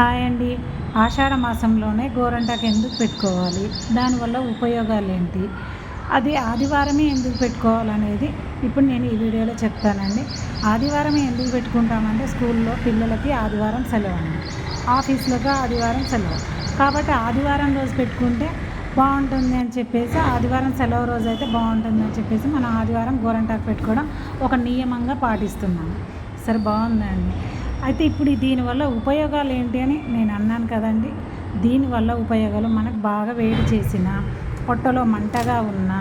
Hi అండి ఆషాఢ మాసంలోనే గోరంటాకు ఎందుకు పెట్టుకోవాలి? దానివల్ల ఉపయోగాలు ఏంటి అది ఆదివారమే ఎందుకు పెట్టుకోవాలనేది ఇప్పుడు నేను ఈ వీడియోలో చెప్తానండి. ఆదివారమే ఎందుకు పెట్టుకుంటామంటే స్కూల్లో పిల్లలకి ఆదివారం సెలవు అండి. ఆఫీస్లోకి ఆదివారం సెలవు. కాబట్టి ఆదివారం రోజు పెట్టుకుంటే బాగుంటుంది అని చెప్పేసి ఆదివారం సెలవు రోజు అయితే బాగుంటుంది అని చెప్పేసి మనం ఆదివారం గోరంటాకు పెట్టుకోవడం ఒక నియమంగా పాటిస్తున్నాము. సరే బాగుందండి. అయితే ఇప్పుడు దీనివల్ల ఉపయోగాలు ఏంటి అని నేను అన్నాను కదండి. దీనివల్ల ఉపయోగాలు మనకు బాగా వేడి చేసిన పొట్టలో మంటగా ఉన్న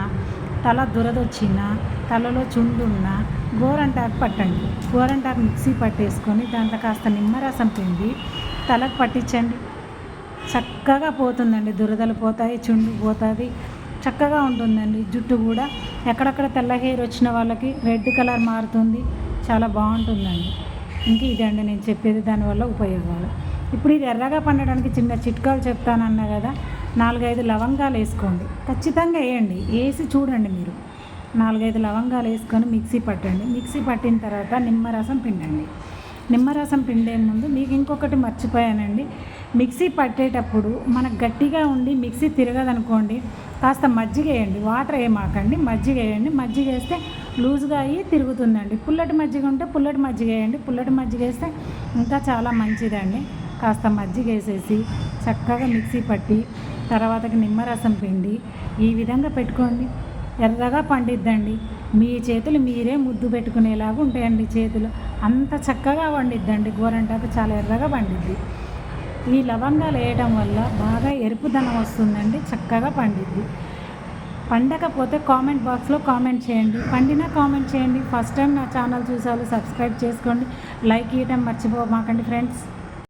తల దురదొచ్చిన తలలో చుండు ఉన్న గోరంటాకు పట్టండి. గోరంటాకు మిక్సీ పట్టేసుకొని దాంట్లో కాస్త నిమ్మరసం పిండి తలకు పట్టించండి. చక్కగా పోతుందండి. దురదలు పోతాయి చుండు పోతుంది చక్కగా ఉంటుందండి. జుట్టు కూడా ఎక్కడెక్కడ తెల్ల హెయిర్ వచ్చిన వాళ్ళకి రెడ్ కలర్ మారుతుంది. చాలా బాగుంటుందండి. ఇంక ఇదండి నేను చెప్పేది దానివల్ల ఉపయోగాలు. ఇప్పుడు ఇది ఎర్రగా పండడానికి చిన్న చిట్కాలు చెప్తానన్నా కదా నాలుగైదు లవంగాలు వేసుకోండి. ఖచ్చితంగా వేయండి. వేసి చూడండి మీరు. నాలుగైదు లవంగాలు వేసుకొని మిక్సీ పట్టండి. మిక్సీ పట్టిన తర్వాత నిమ్మరసం పిండండి. నిమ్మరసం పిండే ముందు మీకు ఇంకొకటి మర్చిపోయానండి. మిక్సీ పట్టేటప్పుడు మనకు గట్టిగా ఉండి మిక్సీ తిరగదనుకోండి కాస్త మజ్జిగ వేయండి వాటర్ ఏమాకండి మజ్జిగ వేయండి మజ్జిగ వేస్తే లూజ్గా అయ్యి తిరుగుతుందండి. పుల్లటి మజ్జిగ ఉంటే పుల్లటి మజ్జిగ వేయండి పుల్లటి మజ్జిగ వేస్తే ఇంకా చాలా మంచిదండి. కాస్త మజ్జిగ వేసేసి చక్కగా మిక్సీ పట్టి తర్వాతకి నిమ్మరసం పిండి ఈ విధంగా పెట్టుకోండి. ఎర్రగా పండిద్దండి. మీ చేతులు మీరే ముద్దు పెట్టుకునేలాగా ఉంటాయండి చేతులు. అంత చక్కగా వండిద్దండి. గోరంటాకు చాలా ఎర్రగా పండిద్ది ఈ లవంగాలు వేయడం వల్ల బాగా ఎరుపుదనం వస్తుందండి చక్కగా పండిద్ది. పండకపోతే కామెంట్ బాక్స్లో కామెంట్ చేయండి. పండినా కామెంట్ చేయండి. ఫస్ట్ టైం నా ఛానల్ చూసారు సబ్స్క్రైబ్ చేసుకోండి. లైక్ ఇవ్వడం మర్చిపోమాకండి ఫ్రెండ్స్.